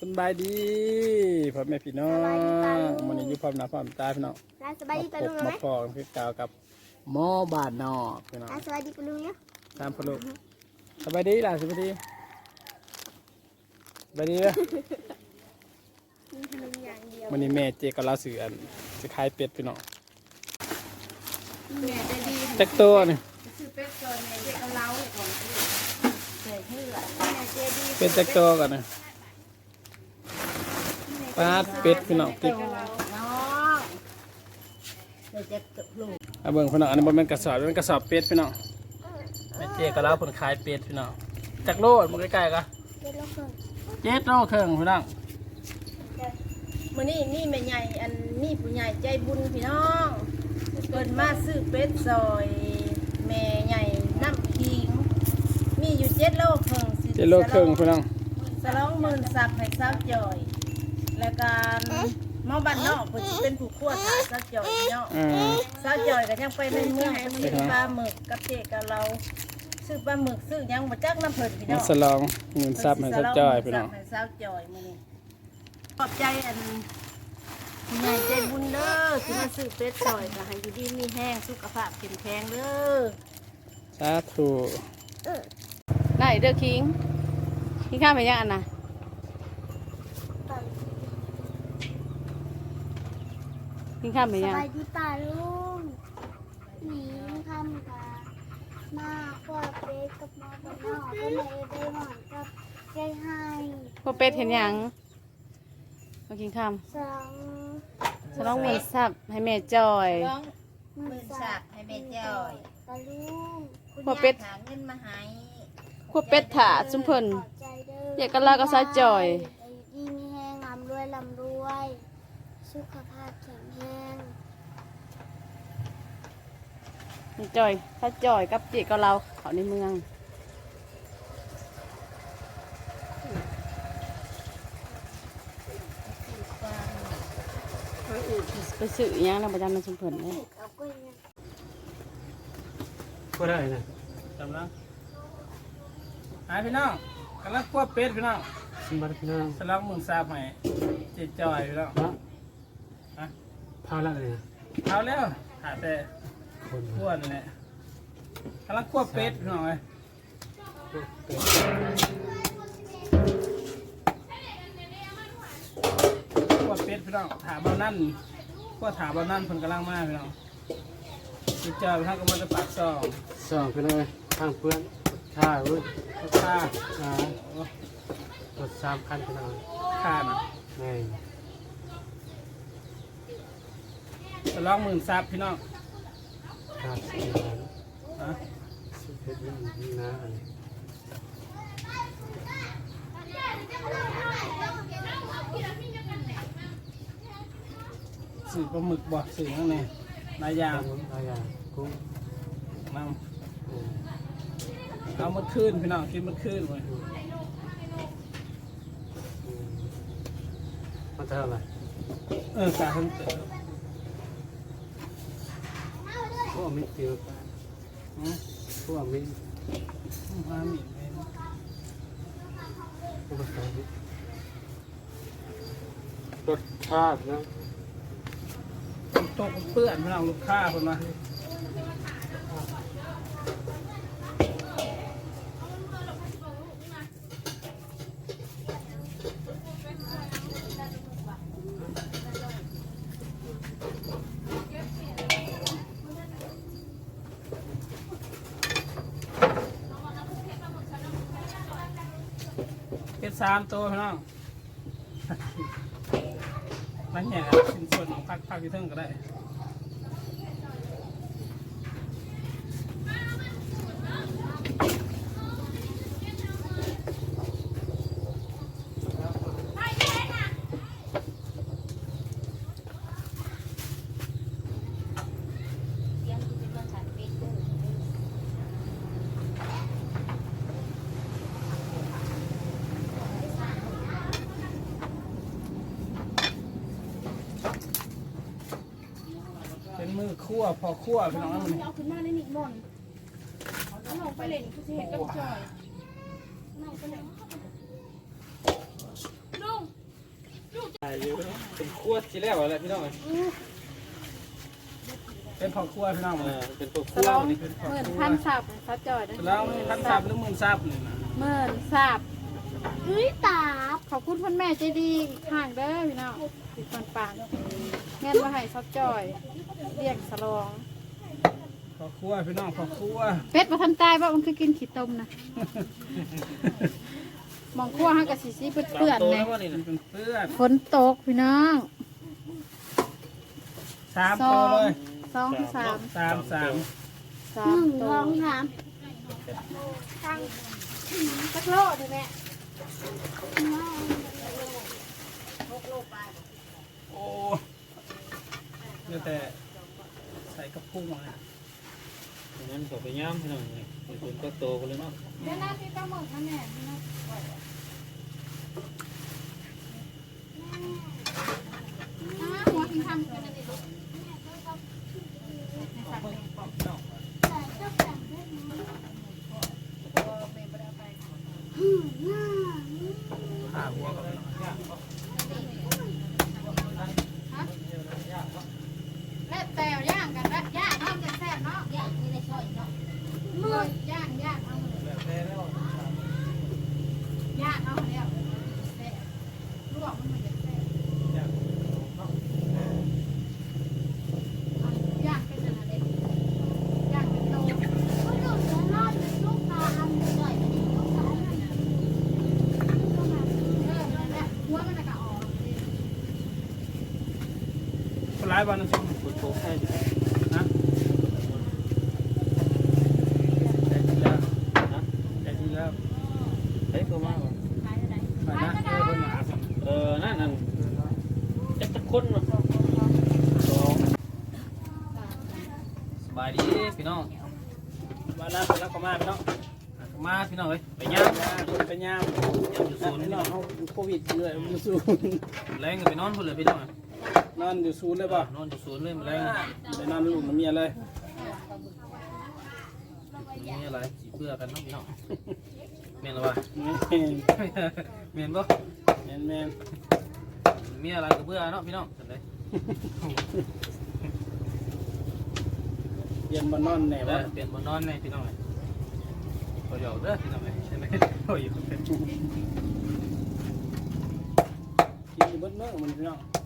สบายดีพ่อแม่พี่น้องสบายดีตาลุงมันนี้อยู่พร้อมหน้าพร้อมตาพี่น้องร้านสบายดีกับลุงมาไหมพอกันพี่กาวกับหมอบาดนอกพี่น้องร้านสบายดีกับลุงเนี่ยตามพอลูกสบายดีล่ะสบายดีสบายดีเด้อมีขนมอย่างเดียวมันนี้แม่เจก็ลาสื่ออันจะขายเป็ดพี่น้องแม่ได้ดีจักตัวนี่ซื้อเป็ดก่อนแม่เด็กเอาเล้าเลยก่อนใส่เหือแม่เจดีเป็ดจักตัวกันนะ ปลาดเป็ดพี่น้องติดน้องใส่จะตกลูกเอาเบิ่งพี่น้องอันนี้บ่แม่นกระสอบเป็นกระสอบเป็ดพี่น้องแม่เจก็ลาเพิ่นขายเป็ดพี่น้องจักโลดมันใกล้ๆกันเจดีลูกเขยเจ็ดโลครึ่งพี่น้องมื้อนี้นี่แม่ใหญ่อันนี่ผู้ใหญ่ใจบุญพี่น้องเกินมาซื้อเป็ดซอยแม่ใหญ่น้ำขิงมีอยู่เจ็ดโลครึ่งสิเจ็ดโลครึ่งพี่น้องสลองหมื่นสับให้สาวจ่อย แล้วก็หมอบ้านนอกเพิ่นสิเป็นผู้คั่วถ่ายสาวจ่อยพี่น้องอ่าสาวจ่อยก็ยังไปในเมืองไปซื้อปลาหมึกกับเจกับเราซื้อปลาหมึกซื้อหยังมาจักน้ำเพิ่นพี่น้มาอง สลองเงินซับให้สักจอยพี่น้อง ให้สาวจ่อยมื้อนี้ขอบใจอันใหญ่ใจบุญเด้อที่มาซื้อเป็ดซอยก็ให้อยู่ดีมีแห้งสุขภาพเข้มแข็งเด้อสาธุ ได้เด้อคิงคิงข้ามไปยังอันน่ะ คิงข้ามไปสยังบายดีป่าลุงหนีคำกามาขวาเป๊กกับมาบนนอกก็เลยได้หวานกับใจให้พวกเป็ดเห็นยังมากินข้ามสองสลองมือสับให้แม่จอยหมื่นสับให้แม่จ้อยป่าลุงพวกเป็ดหาเงินมาให้พวกเป็ดถาซุมเพิ่น ขอบใจเด้ออยากกันลาก็ซอยจ่อยดีมีแห้งลำรวยลำรวย สุขภาพแข็งแรง แม่ จอย ถ้าจอยกับเจกับเราเขาในเมืองไปซื้ออิหยังแล้วประจำมันชุมเพิ่นเลยเอากล้วยเนี่ยก็ได้นะจำลังหายพี่น้องกำลังควบเป็ดพี่น้องสมบัติพี่น้องสลองมึงซับให้เจ็ดจอยพี่น้องเนาะฮะพาละเลยนะเอาแล้วหาแต่ คนขวนแหละกำลังควบเป็ดพี่น้องเลยควบเป็ดพี่น้องถามเบานั่นควบถามเบานั่นเพิ่นกำลังมาพี่น้องเจ็ดจอยพี่น้องก็มาจะปากซองสองพี่น้องทางเพื่อนข้าเว้ยลูกค้าอ่ารถสามคันพี่น้องค่าน่ะแม่สลองหมื่นซับพี่น้อง ครับสี่ล้านนะสิบเอ็ดนี่นะอันนี้สื่อปลาหมึกบ่สื่อข้างในลายยางตามน้ำลายากุ้งนเออำเอามาคืนพี่น้องกินมาคืนไว้อืมอืมมันเท่าไหร่เออกาทั้งเต๋อ พวกมิตรเดียวกันนะพวกมิตรมาไม่เป็นพวกาษามิตรสชาตินะตกเปื้อนเราลูกค้าคนละามตัวพี่น้องมันแห่ชิ้นส่วนของพักพักที่เทิงก็ได้ เป็นมือ คั่วพอคั่วพี่น้องมันเอาขึ้นมาในนี่มนเอาลงไปเล่นคือสิเห็นกับจอยน้องก็เลยสรัวสิแล้วอะไรพี่น้องเป็นพ่อครัวพี่น้องเอเลยอเป็นพวกคสรัวลองนี่หมื่นพันสับเขาจอยนะแล้วพันซับหรือหมื่นซับนี่นะหมื่นสับเฮ้ยตาบขอบคุณพ่อแม่ใจดีห่างเด้อพี่น้องติดฟันปานเงินมาให้ซับจอย เรียกสลองพ่อครัวพี่น้องพ่อครัวเป็ดมาทันตายว่ามันคือกินขี้ต้มนะมองขั้วห้ากะสีสีเปื้อนโตๆเลแล้ยวว่านี่มันนะเป็นเพื่อนฝนตกพี่น้องสามสตัอวงเลยสองสามสามสามสาหมนึ่งตัสวองสามสักโลดเลยแม่โอ้เดี๋ยวแต่ ใส่กระพุ้งมางั้นก็ไปย่ำพี่น้องนี่เป็นคนก็โตกันเลยเนาะเดี๋ยวนะพี่ปลาหมึกค่ะแม่พี่นะอ่าหัวกินคำกันเลยลูก ใส่เจ้าแป้งด้วยนะหืมหน้า ขาหัวกับ และแต่ย่างกันและย่างน้ำจะแซ่บเนาะย่างนี่ในซอยเนาะมือย่างย่างย่างเอาเลยย่างเอาแล้วแซ่บลวกมันมันจะแซ่บย่างเป็นอะไรเด็กย่างเป็นโต ก็ดูเดี๋ยวนอนเป็นลูกตาอันใหญ่ไม่ได้ลูกตาอันนั้นก็มา เออนั่นแหละหัวมันจะกะออก คนร้ายวันนึงชิมคนโตแค่นี้นะแต่ทีแล้วนะแต่ทีแล้วเฮ้ยก็มาว่ะไปนะเออคนหาเออนั่นนั่นจักจักคนว่ะสองสบายดีพี่น้องวันนั้นไปแล้วก็มาพี่น้องมาพี่น้องเลยไปย่างย่างไปย่างยังอยู่ศูนย์พี่น้องเขาโควิดเลยอยู่ศูนย์แรงก็ไปนอนพุ่นเลยพี่น้อง นอนอยู่ศูนย์เลยป่ะนอนอยู่ศูนย์เลยแรงไปนอนลูกน้ำเมียเลยมีอะไรสีเบื่อกันเนาะพี่น้องเมียนหรอวะแม่นเมียนบ่แม่นแม่นมีอะไรก็เบื่อเนาะพี่น้องเห็นไหมเย็นบนนอนแหน่เอวะอเปลี่ยนบนนอนในพี่น้องเลยพอหยอกเด้อพี่น้องเลยใช่ไหมโอ้ยกินอยู่เบนเมื่อมันพี่น้องเ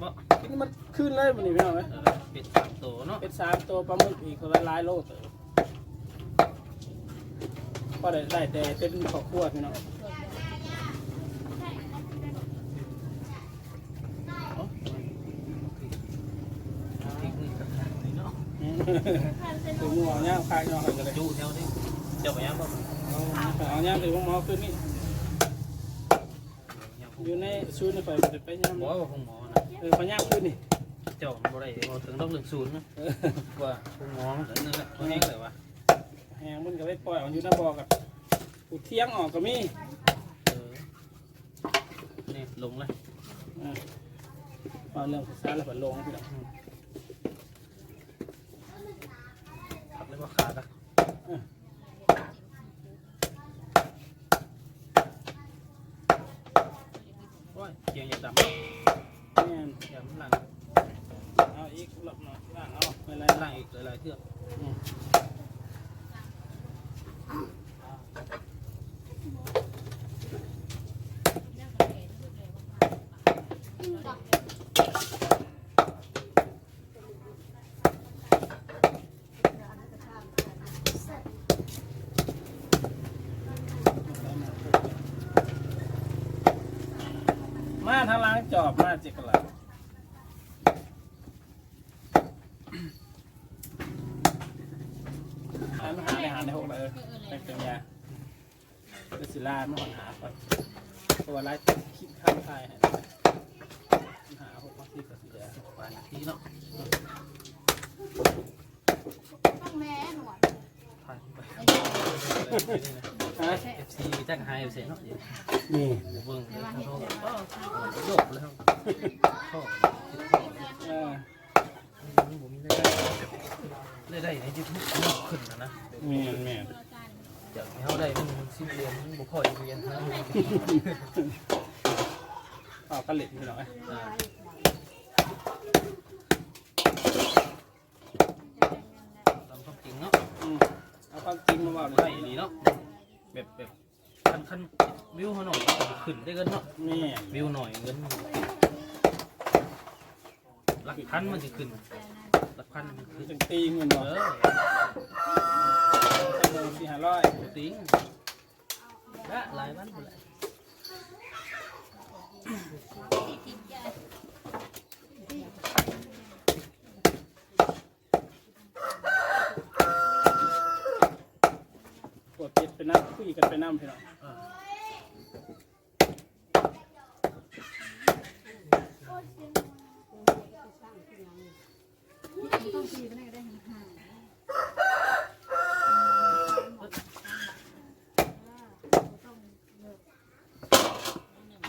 บิดเคลื่อนบ่กินมันขึ้นเลยมันนี่พี่น้องไหมเออเป็ดสามตัวเนาะเป็นสามตัวปลาหมึกอีกคนละหลายโลเต๋อก็ได้ได้แต่เป็นขอบครัวพี่น้องเนาะตัวหมูเอาย่างคายย่างอะไรกันเลยจูแถวนี้เจ้าไปยังบ่เอาย่างตัวหมูเอาขึ้นนี่อยู่ในซูนย์นี่ไปไปย่างบ่บ่ว่าคงหมอนะเออไปย่างขึ้นนี่เจ้าบ่ได้บ่ถึงต้องหนึ่งศูนย์นะเออว่าคงหมอมันนั่นแหละตัวแห้งเลยว่ะแหงมันก็ไปปล่อยเอาอยู่หน้าบ่อกับกูเที่ยงออกก็มีเออนี่ลงเลยอ่าเอาเรื่องภาษาแล้วก็ลงพี่น้อง ขับเลยว่าขาดอะโอ้ยเกียงอย่าดำ แม่น อย่ามันหลัง เอาอีกหลบหน่อยล่างเอาไปไร หลั ล่าง ง อีกหลายๆเทือก มาทางล้างจอบมาจิกกะหล่ำหามาหาในหาในหกเลยเป็ นเป็นยาเป็นศิลาไม่หอนหาไปตัวไรคิดข้ามทายให้หาหกมาที่กับศิลาปลายนาทีเนาะต้องแม่หนวดผ่านไป ฮะเอฟซีจักหายเอฟซีเนาะนี่เบิ่งเลยทั้งโลกโลกเลยครับโลกเออผมมีได้ได้ได้ในยูทูบขึ้นนะนะแม่นแม่นอยากให้เขาได้มันสิเรียนมันบุคคลเรียนนะเข้ากระเหล็กพี่น้องเอ้ยอ่าตามความจริงเนาะเอาความจริงมาบอกได้ดีเนาะ แบบแบบคันคันวิวเขาหน่อยก็ขึ้นได้เงินเนาะแม่วิวหน่อยเงินหลักพันมันจะขึ้นหลักพันมันขึ้นถึงตีเงินเอบ่อชั่วโมงสี่ห้าร้อยติงละหลายวันหมดแล้ว ปวดเป็ดไปนั่ง คุยกันไปนั่งพี่น้อง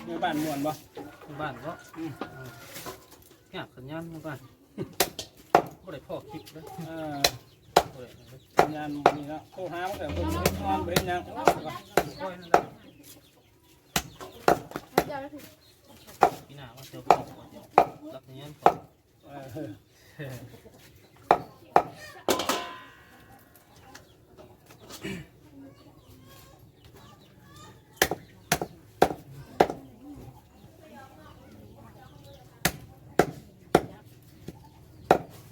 เมื่อบ้านม่วนบ่บ้านก็อืมอยากสัญญาณบ้านบ่ได้พ่อคลิปเลยเออ งานนี่นะโทรหามันก็เพิ่นบ่นอนบ่เห็นหยังค่อยนั่นแหละพี่หน้าว่าเจอพ่อว่าเดี๋ยวรับสัญญาณก่อนเออ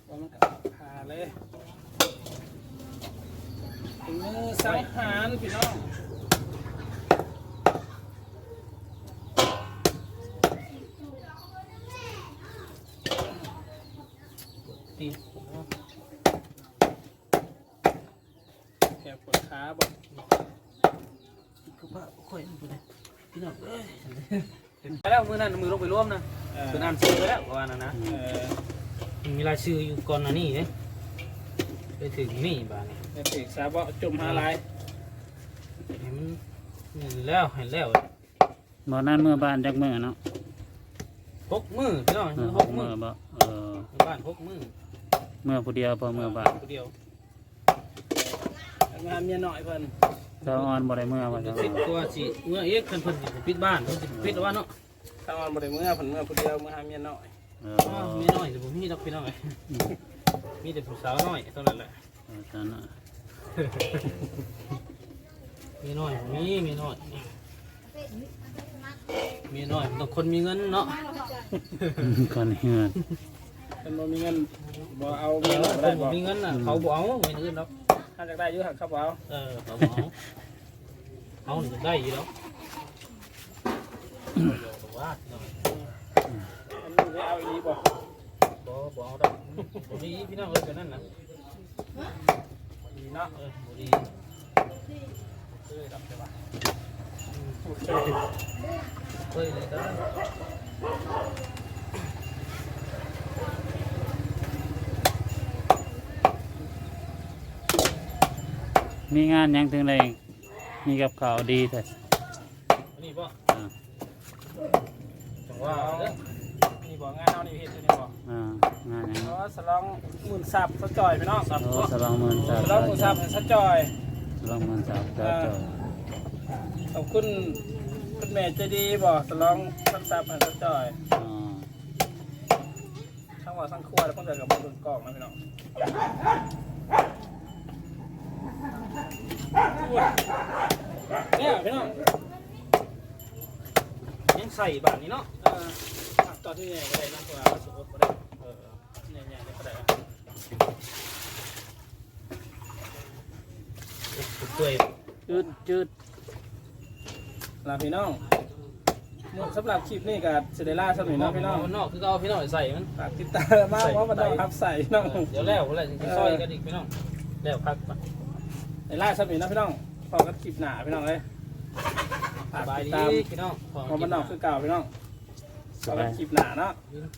ว่ามันก็พาเลยถึงมือสังหารพี่น้อง ตีแกปวดขาบ่คือว่าค่อยดูเลยพี่น้องเอ้ยไปแล้วมือนั้นมือลงไปร่วมนะเออเป็นอ่านชื่อไปแล้วว่านั่นนะเออมีรายชื่ออยู่ก่อนหนะนี่เนี่ยไปถึงนี่บ้านนี่เด็กสาวบ่จมหาลายเห็นมันนี่แล้วเห็นแล้วบ่นั่นเมื่อบ้านจักมื้อเนาะหกมือพี่น้องเมื่อหหกกมืมื้ออบ่เออบ้านหกมือ เมื่อผู้เดียวพอเมื่อบ้านผู้เดียวงานเมียน้อยเพิ่นเจ้าอ่อนบ่ได้เมื่อว่าจะเจ้าปิดตัวสิเมื่อเอ็กเพิ่นเพิ่นสิปิดบ้านเพิ่นสิปิดแล้วว่าเนาะถ้าออนบ่ได้เมื่อเพิ่นเมื่อผู้เดียวเมื่อหาเมียน้อยเอออ้าวมีน้อยแต่ผมมีดอกพี่น้องไงอืมมีแต่ผู้สาวน้อยเท่านั้นแหละเออนั่นน่ะมีน้อยมีมีน้อยมีน้อยมันต้องคนมีเงินเนาะ ก่อนเฮือน เพิ่นบ่มีเงินบ่เอาเอเมียอน้อยคได้นบ่มีเงินน่ะเขาบ่เอาไม่อื่นหรอกถ้าอยากได้อยู่หักเขาบ่เอาเออเขาบ่เอาเอาหนึ่งได้อยู่แล้วว่าหน่อยอันนี้ได้เอาอีหลีบ่บ่บ่เอาดอกบ่ดีพี่น้องเอ้ยเป็นนั่นน่ะดีเนาะเออบ่ดีเคยดอกแต่ว่าเฮ้ยเลยจ้ มีงานหยังถึงได้มีกับข้าวดีแท้อันนี้บ่อ่าจังว่าเด้อนี่บ่งานเฮานี่เฮ็ดอยู่นี่บ่อ่างานหยังเพราะว่าสลองหมื่นซับซะจ่อยพี่น้องซับโอ้สลองหมื่นสสามลองหมื่นซับซะจ่อยสลองหมื่นสามเจ้าเจ้าขอบคุณคุณแม่ใจดีบ่สลองซับซับให้ซะจ่อยอ๋อทั้งว่าทั้งครัวแล้วเพิ่นก็กับเบิ่งกล้องนะพี่น้อง เนี่ยพี่น้องยังใส่แบบนี้เนาะเอ่อผักตอนที่เนี่ยก็ได้นะตัวเราสุกก็ได้เออเนี่ยเนี่ยเนี่ยก็ได้นะเปื่อยจืดจืดลาพี่น้องหมดสำหรับคลิปนี้กับเซเดล่าสำหรับน้องพี่น้องนอกคือเอาพี่น้องใส่มันฝากติดตามมากว่ามันต้องรับใส่น้องเดี๋ยวแล้วแล้วจะซอยกันอีกพี่น้องแล้วพักก่อน ในล่าสำหรับน้องพี่น้องพอกันคลิปหนาพี่น้องเลยฝากสบายติดดีตามพี่น้องพอมันนอกคือเก่าพี่น้องพอกันคลิปหนาเนาะส่องบ่นั้น